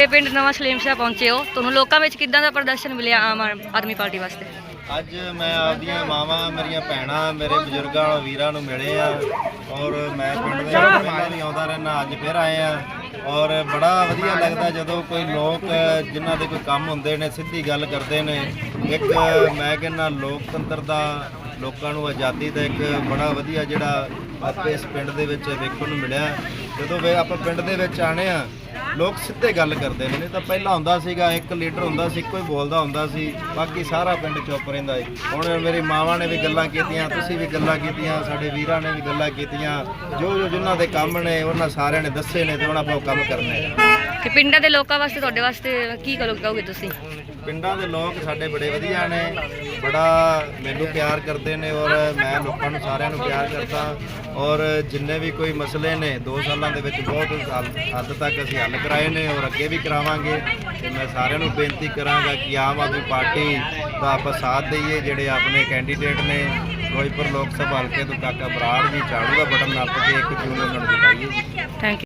ਇਹ ਪਿੰਡ ਨਵਾਂ ਸਲੀਮ ਸ਼ਾਹ ਪਹੁੰਚੇ ਹੋ। ਤੁਹਾਨੂੰ ਲੋਕਾਂ ਵਿੱਚ ਕਿੱਦਾਂ ਦਾ ਪ੍ਰਦਰਸ਼ਨ ਮਿਲਿਆ ਆਮ ਆਦਮੀ ਪਾਰਟੀ ਵਾਸਤੇ? ਅੱਜ ਮੈਂ ਆਪਦੀਆਂ ਮਾਵਾਂ, ਮੇਰੀਆਂ ਭੈਣਾਂ, ਮੇਰੇ ਬਜ਼ੁਰਗਾਂ ਵੀਰਾਂ ਨੂੰ ਮਿਲੇ ਆ ਔਰ ਮੈਂ ਪਿੰਡ ਦੇ ਪਹਿਲਾਂ ਵੀ ਆਉਂਦਾ ਰਹਿਣਾ ਅੱਜ ਫਿਰ ਆਏ ਆ ਔਰ ਬੜਾ ਵਧੀਆ ਲੱਗਦਾ ਜਦੋਂ ਕੋਈ ਲੋਕ ਜਿਨ੍ਹਾਂ ਦੇ ਕੋਈ ਕੰਮ ਹੁੰਦੇ ਨੇ, ਸਿੱਧੀ ਗੱਲ ਕਰਦੇ ਨੇ। ਇੱਕ ਮੈਂ ਕਹਿੰਦਾ ਲੋਕਤੰਤਰ ਦਾ ਲੋਕਾਂ ਨੂੰ ਆਜ਼ਾਦੀ ਦਾ ਇੱਕ ਬੜਾ ਵਧੀਆ ਜਿਹੜਾ ਆਪੇ ਇਸ ਪਿੰਡ ਦੇ ਵਿੱਚ ਵੇਖਣ ਨੂੰ ਮਿਲਿਆ। ਜਦੋਂ ਆਪਾਂ ਪਿੰਡ ਦੇ ਵਿੱਚ ਆਣੇ ਆ ਲੋਕ ਸਿੱਧੇ ਗੱਲ ਕਰਦੇ ਨੇ ਨਹੀਂ ਤਾਂ ਪਹਿਲਾਂ ਹੁੰਦਾ ਸੀਗਾ ਇੱਕ ਲੀਡਰ ਹੁੰਦਾ ਸੀ ਇੱਕੋ ਹੀ ਬੋਲਦਾ ਹੁੰਦਾ ਸੀ ਬਾਕੀ ਸਾਰਾ ਪਿੰਡ ਚੁੱਪ ਰਹਿੰਦਾ ਸੀ। ਹੁਣ ਮੇਰੀ ਮਾਵਾਂ ਨੇ ਵੀ ਗੱਲਾਂ ਕੀਤੀਆਂ ਤੁਸੀਂ ਵੀ ਗੱਲਾਂ ਕੀਤੀਆਂ ਸਾਡੇ ਵੀਰਾਂ ਨੇ ਵੀ ਗੱਲਾਂ ਕੀਤੀਆਂ ਜੋ ਜੋ ਜਿਨ੍ਹਾਂ ਦੇ ਕੰਮ ਨੇ ਉਹਨਾਂ ਸਾਰਿਆਂ ਨੇ ਦੱਸੇ ਨੇ ਤੇ ਉਹਨਾਂ ਆਪਾਂ ਉਹ ਕੰਮ ਕਰਨੇ ਤੇ ਪਿੰਡਾਂ ਦੇ ਲੋਕਾਂ ਵਾਸਤੇ ਤੁਹਾਡੇ ਵਾਸਤੇ ਕੀ ਕਰੋ ਕਹੋਗੇ ਤੁਸੀਂ? ਪਿੰਡਾਂ ਦੇ ਲੋਕ ਸਾਡੇ ਬੜੇ ਵਧੀਆ ਨੇ ਬੜਾ ਮੈਨੂੰ ਪਿਆਰ ਕਰਦੇ ਨੇ ਔਰ ਮੈਂ ਲੋਕਾਂ ਨੂੰ ਸਾਰਿਆਂ ਨੂੰ ਪਿਆਰ ਕਰਦਾ ਔਰ ਜਿੰਨੇ ਵੀ ਕੋਈ ਮਸਲੇ ਨੇ 2 ਸਾਲਾਂ ਦੇ ਵਿੱਚ ਬਹੁਤ ਹੱਦ ਤੱਕ ਅਸੀਂ ਹੱਲ ਕਰਾਏ ਨੇ ਔਰ ਅੱਗੇ ਵੀ ਕਰਾਵਾਂਗੇ। ਤੇ ਮੈਂ ਸਾਰਿਆਂ ਨੂੰ ਬੇਨਤੀ ਕਰਾਂਗਾ ਕਿ ਆਮ ਆਦਮੀ ਪਾਰਟੀ ਦਾ ਆਪਾਂ ਸਾਥ ਦਈਏ, ਜਿਹੜੇ ਆਪਣੇ ਕੈਂਡੀਡੇਟ ਨੇ ਫਿਰੋਜ਼ਪੁਰ ਲੋਕ ਸਭਾ ਹਲਕੇ ਤੋਂ ਕਾਕਾ ਬਰਾੜ ਜੀ ਝਾੜੂ ਦਾ ਬਟਨ ਨੱਪ ਕੇ ਇੱਕ ਜੂਨ ਉਹਨਾਂ ਨੂੰ ਜਿਤਾਈਏ ਜੀ ਥੈਂਕ ਯੂ